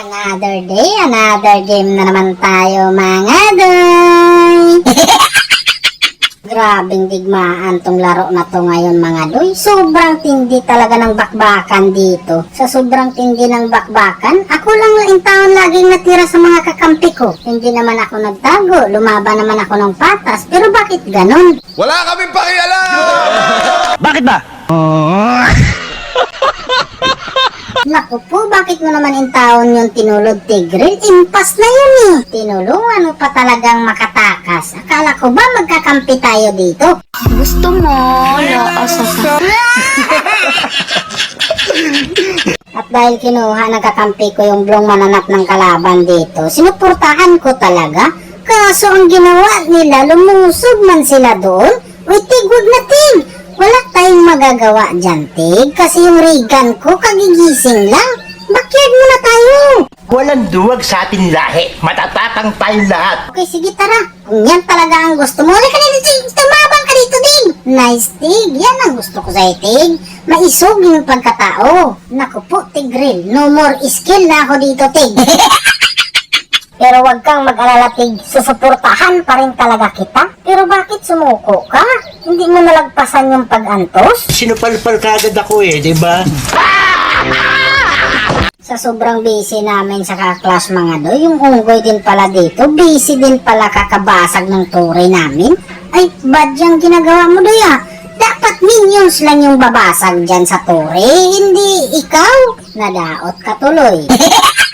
Another day, another game na naman tayo mga doy. Grabing digmaan tong laro na to ngayon mga doy. Sobrang tindi talaga ng bakbakan dito. Sa sobrang tindi ng bakbakan, ako lang laing taon laging natira sa mga kakampi ko. Hindi naman ako nagtago, lumaban naman ako ng patas. Pero bakit ganon? Wala kaming pakialam! Bakit ba? Naku po, bakit mo naman in taon yung tinulog tigril? Impas na yun eh. Tinulungan mo pa talagang makatakas. Akala ko ba magkakampi tayo dito? Gusto mo? Laas sa At dahil kinuha nagkakampi ko yung blong mananap ng kalaban dito, sinuportahan ko talaga. Kaso ang ginawa nila, lumusob man sila doon. Uy, tig, wag na magagawa dyan, tig. Kasi yung Regan ko, kagigising lang. Backyard muna tayo. Walang duwag sa ating lahi. Matatatang tayong lahat. Okay, sige, tara. Kung yan talaga ang gusto mo, halika na dito, tumabang ka dito, Tig. Nice, Tig. Yan ang gusto ko sa'yo, Tig. Maisog yung pagkatao. Naku po, Tigril. No more skill na ako dito, Tig. Pero wag kang mag-alala, Tig. Susuportahan pa rin talaga kita. Pero bakit sumuko ka? Hindi mo nalagpasan yung pag-antos? Sinupalpal kagad ako eh, di ba? Sa sobrang busy namin sa kaklas mga do, yung unggoy din pala dito, busy din pala kakabasag ng tore namin. Ay, bad yung ginagawa mo do ya? Dapat minions lang yung babasag dyan sa tore, hindi ikaw. Nadaot ka tuloy.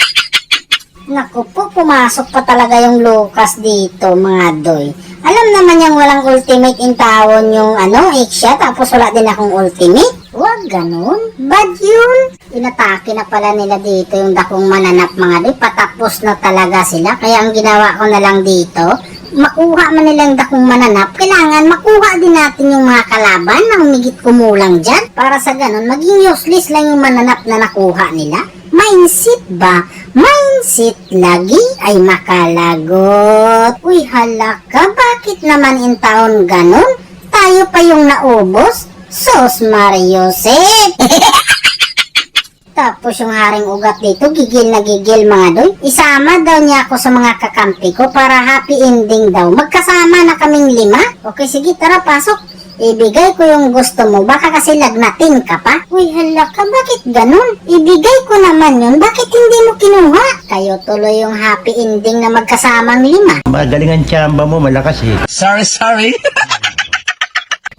Naku po, pumasok pa talaga yung Lucas dito, mga doy. Alam naman yung walang ultimate in tawon yung ano, Iksha, tapos wala din akong ultimate. Wag ganun. Bad yun. Inatake na pala nila dito yung dakong mananap mga doy. Patapos na talaga sila. Kaya ang ginawa ko na lang dito, makuha man nilang dakong mananap, kailangan makuha din natin yung mga kalaban na humigit kumulang dyan. Para sa ganun, maging useless lang yung mananap na nakuha nila. Mindset ba? Mindset lagi ay makalagot. Uy, halaka, bakit naman in taon ganon? Tayo pa yung naubos? Sos Mario Sep! Tapos yung haring ugat dito, gigil na gigil mga doy. Isama daw niya ako sa mga kakampi ko para happy ending daw. Magkasama na kaming lima. Okay, sige, tara, pasok. Ibigay ko yung gusto mo, baka kasi lagnatin ka pa. Uy, hala ka, bakit ganun? Ibigay ko naman yun, bakit hindi mo kinuha? Kayo tuloy yung happy ending na magkasamang lima. Magaling ang tsamba mo, malakas eh. Sorry, sorry!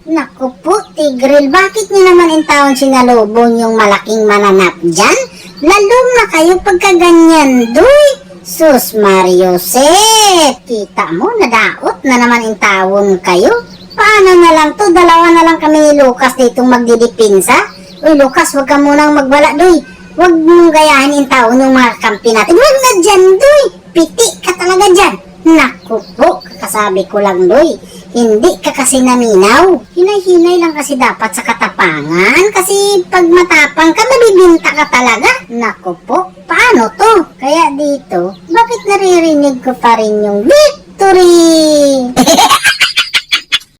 Naku po, Tigril, bakit niyo naman in taon sinalubong yung malaking mananap dyan? Lalom na kayo pagka ganyan, doy. Sus Mario Sep, kita mo, nadaot na naman in tawon kayo. Paano na lang to? Dalawa na lang kami ni Lucas ditong magdidipinsa. Uy, Lucas, wag ka munang magwala, doy. Wag mong gayahin in taon yung mga kampi natin. Wag na dyan, doy. Piti ka talaga dyan. Naku po, kakasabi ko lang, doy. Hindi kasi naminaw. Hinay-hinay lang kasi dapat sa katapangan. Kasi pag matapang ka, mabibinta ka talaga. Naku po, paano to? Kaya dito, bakit naririnig ko pa rin yung victory?